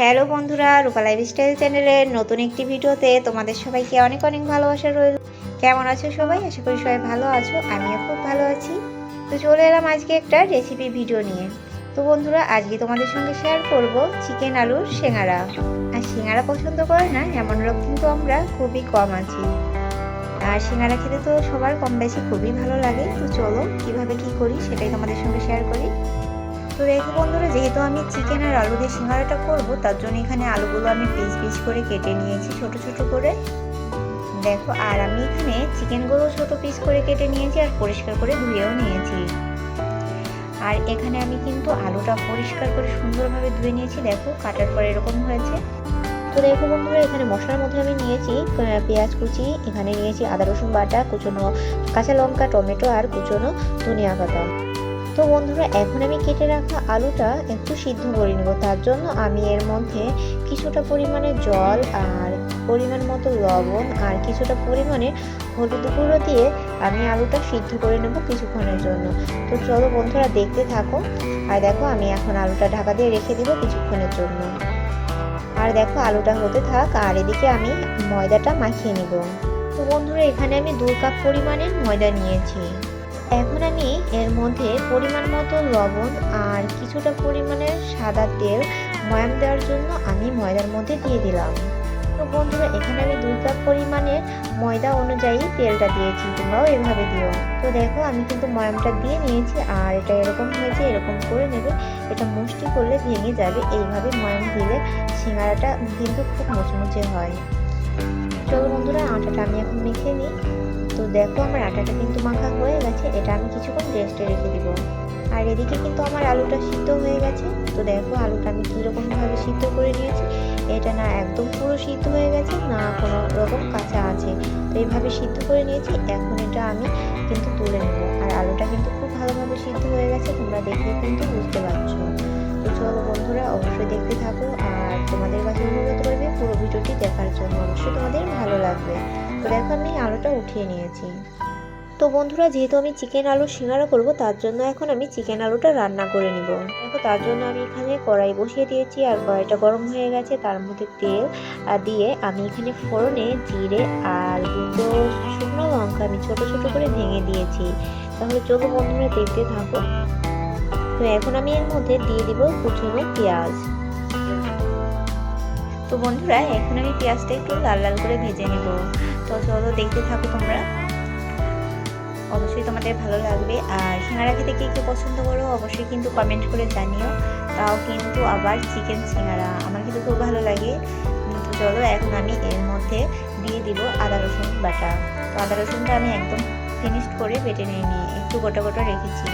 Hello বন্ধুরা, রূপা lifestyle চ্যানেলের নতুন একটি ভিডিওতে তোমাদের সবাইকে অনেক অনেক ভালোবাসা রইল। কেমন আছো সবাই? আশা করি সবাই ভালো আছো, আমিও খুব ভালো আছি। তো চলে এলাম আজকে একটা রেসিপি ভিডিও নিয়ে। তো বন্ধুরা, আজকে তোমাদের সঙ্গে শেয়ার করব চিকেন আলুর সিঙ্গারা। আর সিঙ্গারা পছন্দ করে না, এমন লোক কিন্তু আমরা খুবই কম আছি। আর সিঙ্গারা খেতে তো সবার কম বেশি খুবই ভালো লাগে। তো চলো, কীভাবে কি করি সেটাই তোমাদের সঙ্গে শেয়ার করি। তো দেখো বন্ধুরা, যেহেতু আমি চিকেন আর আলু দিয়ে সিঙ্গারাটা করব, তার জন্য এখানে আলুগুলো আমি পিস পিস করে কেটে নিয়েছি, ছোট ছোট করে। দেখো, আর আমি এখানে চিকেনগুলো ছোট পিস করে কেটে নিয়েছি আর পরিষ্কার করে ধুয়েও নিয়েছি। আর এখানে আমি কিন্তু আলুটা পরিষ্কার করে সুন্দরভাবে ধুয়ে নিয়েছি, দেখো, কাটার পর এরকম হয়েছে। তো দেখো বন্ধুরা, এখানে মশলার মধ্যে আমি নিয়েছি পেঁয়াজ কুচি, এখানে নিয়েছি আদা রসুন বাটা, কুচনো কাঁচা লঙ্কা, টমেটো আর কুচনো ধনিয়া পাতা। তো বন্ধুরা, এখন আমি কেটে রাখা আলুটা একটু সিদ্ধ করে নেব। তার জন্য আমি এর মধ্যে কিছুটা পরিমাণে জল আর পরিমাণ মতো লবণ আর কিছুটা পরিমাণে হলুদ গুঁড়ো দিয়ে আমি আলুটা সিদ্ধ করে নেব কিছুক্ষণের জন্য। তো চলো বন্ধুরা, দেখতে থাকো। আর দেখো, আমি এখন আলুটা ঢাকা দিয়ে রেখে দিব কিছুক্ষণের জন্য। আর দেখো, আলুটা হতে থাক। আর এদিকে আমি ময়দাটা মাখিয়ে নিব। তো বন্ধুরা, এখানে আমি দুই কাপ পরিমাণে ময়দা নিয়েছি। এখন আমি এর মধ্যে পরিমাণ মতো লবণ আর কিছুটা পরিমাণে সাদা তেল ময়াম দেওয়ার জন্য আমি ময়দার মধ্যে দিয়ে দিলাম। তো বন্ধুরা, এখানে আমি দুই কাপ পরিমাণে ময়দা অনুযায়ী তেলটা দিয়েছি, তোমরাও এভাবে দিও। তো দেখো, আমি কিন্তু ময়ামটা দিয়ে নিয়েছি আর এটা এরকম হয়েছে, এরকম করে নেবে। এটা মুষ্টি করলে ভেঙে যাবে। এইভাবে ময়াম দিলে সিঙ্গারাটা কিন্তু খুব মুচমুচে হয়। চলো বন্ধুরা, আটাটা আমি এখন মেখে নিই। তো দেখো আমার আটাটা কিন্তু মাখা হয়ে গেছে, এটা আমি কিছুক্ষণ রেস্টে রেখে দিব। আর এদিকে কিন্তু আমার আলুটা সিদ্ধ হয়ে গেছে। তো দেখো আলুটা আমি কীরকমভাবে সিদ্ধ করে নিয়েছি। এটা না একদম পুরো সিদ্ধ হয়ে গেছে, না কোনো রকম কাঁচা আছে। তো এইভাবে সিদ্ধ করে নিয়েছি, এখন এটা আমি কিন্তু তুলে নেব। আর আলুটা কিন্তু খুব ভালোভাবে সিদ্ধ হয়ে গেছে, তোমরা দেখলে কিন্তু বুঝতে পারছ। তো চলো বন্ধুরা, অবশ্যই দেখতে থাকো, আর তোমাদের কাছে অনুরোধ করবে পুরো ভিডিওটি দেখার জন্য। অবশ্যই তোমাদের তো দেখো আমি আলুটা উঠিয়ে নিয়েছি। তো বন্ধুরা, যেহেতু আমি চিকেন আলু সিঙ্গারা করব, তার জন্য এখন আমি চিকেন আলুটা রান্না করে নিব। দেখো, তার জন্য আমি এখানে কড়াই বসিয়ে দিয়েছি, আর কড়াইটা গরম হয়ে গেছে। তার মধ্যে তেল দিয়ে আমি এখানে ফোড়নে জিরে আর দুটো শুকনো লঙ্কা আমি ছোট ছোট করে ভেঙে দিয়েছি। তাহলে চলো বন্ধুরা দেখতে থাকো। তো এখন আমি এর মধ্যে দিয়ে দিব কুচনো পেঁয়াজ। তো বন্ধুরা, এখন আমি পেঁয়াজটা একটু লাল লাল করে ভেজে নিব। তো চলো দেখতে থাকো তোমরা। অবশ্যই তোমাদের ভালো লাগবে। আর সিঙ্গারা খেতে কে কে পছন্দ করো, অবশ্যই কিন্তু কমেন্ট করে জানিও। তাও কিন্তু আবার চিকেন সিঙ্গারা। আমার কিন্তু খুব ভালো লাগে। তো চলো এখন আমি এর মধ্যে দিয়ে দিব আদা রসুন বাটা। তো আদা রসুনটা আমি একদম ফিনিশড করে বেটে নিয়ে একটু গোটা গোটা রেখেছি।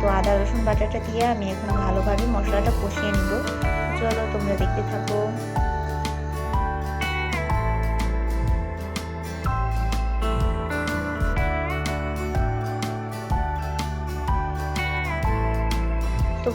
তো আদা রসুন বাটাটা দিয়ে আমি এখন ভালোভাবে মশলাটা কষিয়ে নিব। চলো তোমরা দেখতে থাকো।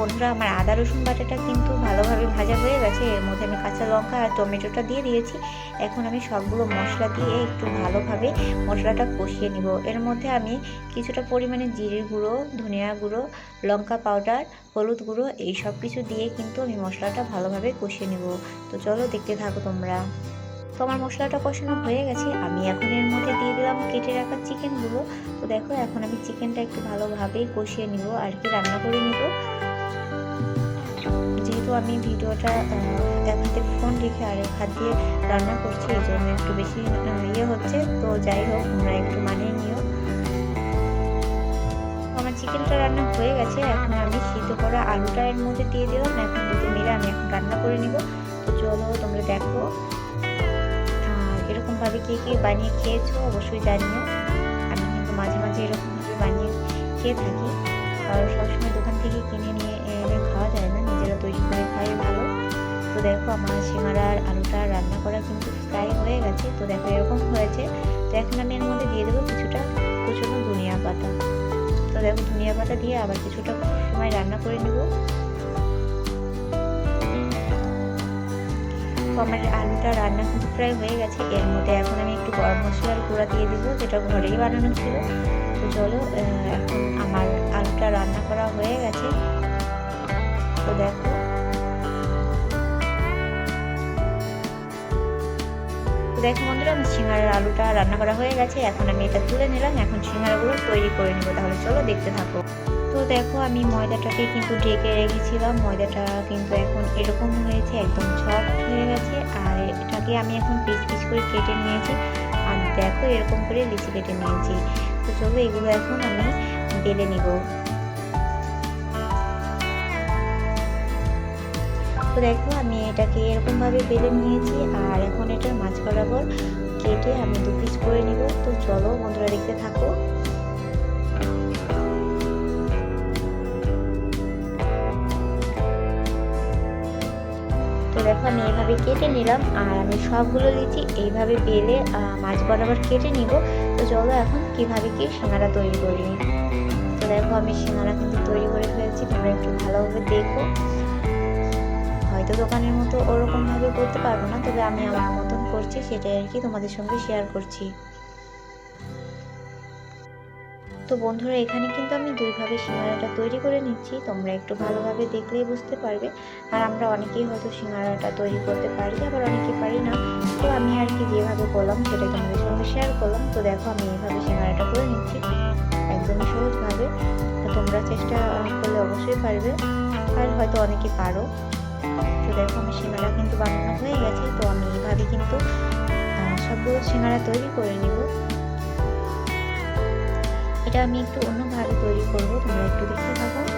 বন্ধুরা, আমার আদা, রসুন বাটাটা কিন্তু ভালোভাবে ভাজা হয়ে গেছে। এর মধ্যে আমি কাঁচা লঙ্কা আর টমেটোটা দিয়ে দিয়েছি। এখন আমি সবগুলো মশলা দিয়ে একটু ভালোভাবে মশলাটা কষিয়ে নিব। এর মধ্যে আমি কিছুটা পরিমাণে জিরে গুঁড়ো, ধনিয়া গুঁড়ো, লঙ্কা পাউডার, হলুদ গুঁড়ো এই সব কিছু দিয়ে কিন্তু আমি মশলাটা ভালোভাবে কষিয়ে নিব। তো চলো দেখতে থাকো তোমরা। তো আমার মশলাটা কষানো হয়ে গেছে। আমি এখন এর মধ্যে দিয়ে দিলাম কেটে রাখা চিকেনগুলো তো দেখো, এখন আমি চিকেনটা একটু ভালোভাবেই কষিয়ে নিব আর কি, রান্না করে নিব। যেহেতু আমি ভিডিওটা এক ফোন রেখে আর এক হাত দিয়ে রান্না করছি, এই জন্য একটু বেশি ইয়ে হচ্ছে। তো যাই হোক, তোমরা একটু মানিয়ে নিও। আমার চিকেনটা রান্না হয়ে গেছে। এখন আমি সিদ্ধ করা আলুটা এর মধ্যে দিয়ে দিলাম। এখন দুটো মিলে আমি এখন রান্না করে নিব। তো চলো, তোমরা দেখো। এরকমভাবে কে কে বানিয়ে খেয়েছো অবশ্যই জানিও। আমি কিন্তু মাঝে মাঝে এরকমভাবে বানিয়ে খেয়ে থাকি। আর সবসময় দোকান থেকে কিনে নিয়ে দেখো আমার সিঙ্গারার আলুটা রান্না করা কিন্তু প্রায় হয়ে গেছে, তো দেখো এরকম হয়েছে। তো এখন আমি এর মধ্যে দিয়ে দেবো কিছুটা কুচনো ধনিয়া পাতা। তো দেখো ধনিয়া পাতা দিয়ে আবার কিছুটা সময় রান্না করে নেব। আমার আলুটা রান্না কিন্তু প্রায় হয়ে গেছে। এর মধ্যে এখন আমি একটু গরম মশলার গুঁড়া দিয়ে দেবো, যেটা ঘরেই বানানো ছিল। তো চলো এখন আমার আলুটা রান্না করা হয়ে গেছে। তো দেখো দেখো বন্ধুরা, আমি সিঙ্গারার আলুটা রান্না করা হয়ে গেছে। এখন আমি এটা তুলে নিলাম। এখন সিঙ্গারাগুলো তৈরি করে নেব। তাহলে চলো দেখতে থাকো। তো দেখো, আমি ময়দাটাকে কিন্তু ঢেকে রেখেছিলাম। ময়দাটা কিন্তু এখন এরকম হয়েছে, একদম সফট হয়ে গেছে। আর এটাকে আমি এখন পিস পিস করে কেটে নিয়েছি। আর দেখো, এরকম করে লিচি কেটে নিয়েছি। তো চলো, এগুলো এখন আমি বেলে নিব। দেখো আমি এটাকে এরকমভাবে বেলে নিয়েছি আর এখন এটার মাছ বরাবর কেটে আমি দু পিস করে নিব। তো চলো বন্ধুরা দেখতে থাকো। তো দেখো আমি এইভাবে কেটে নিলাম আর আমি সবগুলো লিচি এইভাবে বেলে মাছ বরাবর কেটে নিব। তো চলো এখন কীভাবে কি সিঙ্গারা তৈরি করি। তো দেখো আমি সিঙ্গারা কিন্তু তৈরি করে ফেলছি, তোমরা একটু ভালোভাবে দেখো। হয়তো দোকানের মতো ওরকমভাবে করতে পারব না, তবে আমি আমার মতন করছি, সেটাই আর কি তোমাদের সঙ্গে শেয়ার করছি। তো বন্ধুরা, এখানে কিন্তু আমি দুইভাবে সিঙ্গারাটা তৈরি করে নিচ্ছি, তোমরা একটু ভালোভাবে দেখলেই বুঝতে পারবে। আর আমরা অনেকেই হয়তো সিঙ্গারাটা তৈরি করতে পারি, আবার অনেকে পারি না। তো আমি আর কি যেভাবে করলাম সেটাই তোমাদের সঙ্গে শেয়ার করলাম। তো দেখো, আমি এইভাবে সিঙ্গারাটা করে নিচ্ছি একদমই সহজভাবে। তোমরা চেষ্টা করলে অবশ্যই পারবে, আর হয়তো অনেকে পারো। তো দেখো আমার সিঙ্গারা কিন্তু বানানো হয়ে গেছে, তো আমি এইভাবে কিন্তু সবগুলো সিঙ্গারা তৈরি করে নিব। এটা আমি একটু অন্যভাবে তৈরি করব, তোমরা একটু দেখতে থাকো।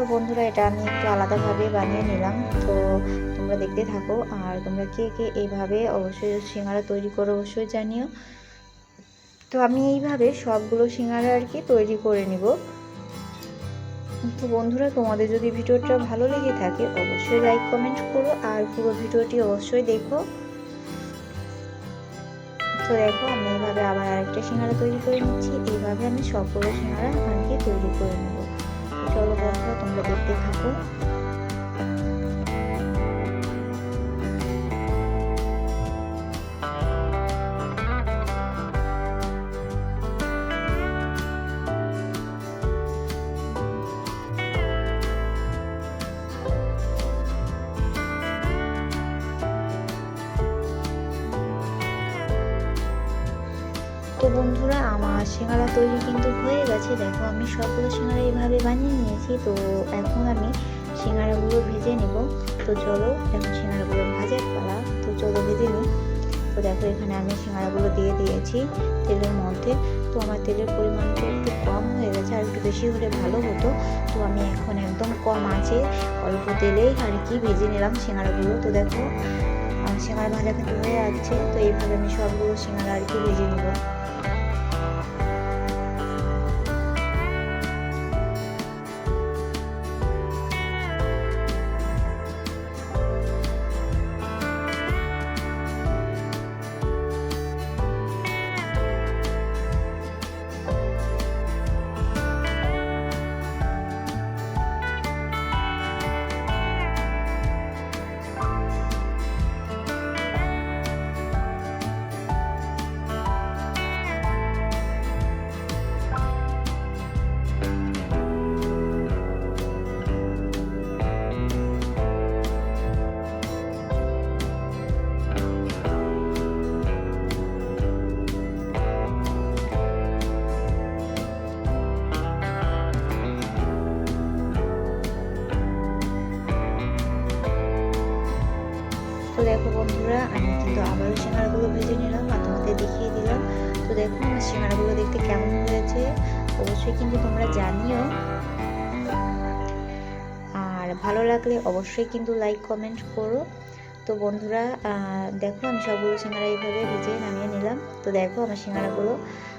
দেখো বন্ধুরা, এটা আমি একটু আলাদাভাবে বানিয়ে নিলাম। তো তোমরা দেখতে থাকো, আর তোমরা কে কে এইভাবে অবশ্যই সিঙ্গারা তৈরি করো অবশ্যই জানিও। তো আমি এইভাবে সবগুলো সিঙ্গারা আর কি তৈরি করে নিব। তো বন্ধুরা, তোমাদের যদি ভিডিওটা ভালো লেগে থাকে, অবশ্যই লাইক কমেন্ট করো, আর পুরো ভিডিওটি অবশ্যই দেখো। তো দেখো, আমি এইভাবে আবার আরেকটা সিঙ্গারা তৈরি করে নিচ্ছি। এইভাবে আমি সবগুলো সিঙ্গারা আর কি তৈরি করে নেব। চলো বন্ধুরা তোমরা দেখতে থাকো। আমার সিঙ্গারা তৈরি কিন্তু হয়ে গেছে। দেখো, আমি সবগুলো সিঙ্গারা এইভাবে বানিয়ে নিয়েছি, তো এখন আমি সিঙ্গারাগুলো ভেজে নেব। তো চলো, এখন সিঙ্গারাগুলো ভাজার পালা তো চলো ভেজে নিই। তো দেখো, এখানে আমি সিঙ্গারাগুলো দিয়ে দিয়েছি তেলের মধ্যে। তো আমার তেলের পরিমাণটা একটু কম হয়ে গেছে, আর একটু বেশি হলে ভালো হতো। তো আমি এখন একদম কম আছে, অল্প তেলেই আর কি ভেজে নিলাম সিঙ্গারাগুলো। তো দেখো সিঙ্গারা ভাজা কিন্তু হয়ে যাচ্ছে তো এইভাবে আমি সবগুলো সিঙ্গারা আর কি ভেজে নেব। দেখো বন্ধুরা, আমি কিন্তু আবারও সিঙ্গারাগুলো ভেজে নিলাম আর তোমাদের দেখিয়ে দিলাম। তো দেখো আমার সিঙ্গারাগুলো দেখতে কেমন হয়েছে, অবশ্যই কিন্তু তোমরা জানিও। আর ভালো লাগলে অবশ্যই কিন্তু লাইক কমেন্ট করো। তো বন্ধুরা দেখো আমি সবগুলো সিঙ্গারা এইভাবে ভেজে নামিয়ে নিলাম। তো দেখো আমার সিঙ্গারাগুলো।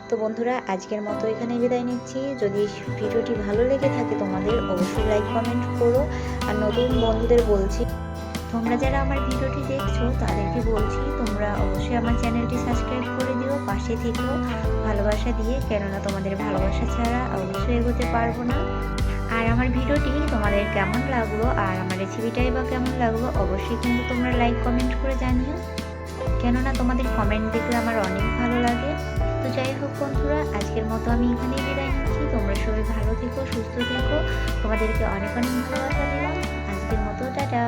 তো বন্ধুরা, আজকের মতো এখানে বিদায় নিচ্ছি। যদি ভিডিওটি ভালো লেগে থাকে তোমাদের, অবশ্যই লাইক কমেন্ট করো। আর নতুন বন্ধুদের বলছি তোমরা যারা আমার ভিডিওটি দেখছ, তাদেরকে বলছি, তোমরা অবশ্যই আমার চ্যানেলটি সাবস্ক্রাইব করে দিও, পাশে থেকেও ভালোবাসা দিয়ে, কেননা তোমাদের ভালোবাসা ছাড়া অবশ্যই এগোতে পারব না। আর আমার ভিডিওটি তোমাদের কেমন লাগল, আর আমার রেসিপিটাই বা কেমন লাগল, অবশ্যই কিন্তু তোমরা লাইক কমেন্ট করে জানিও। কেননা তোমাদের কমেন্ট দেখলে আমার অনেক ভালো লাগে। তো যাই হোক বন্ধুরা, আজকের মতো আমি এখানেই বিদায় নিচ্ছি। তোমরা সবাই ভালো থেকো, সুস্থ থেকো। তোমাদেরকে অনেক অনেক ভালোবাসা দিলাম আজকের মতো, টাটা।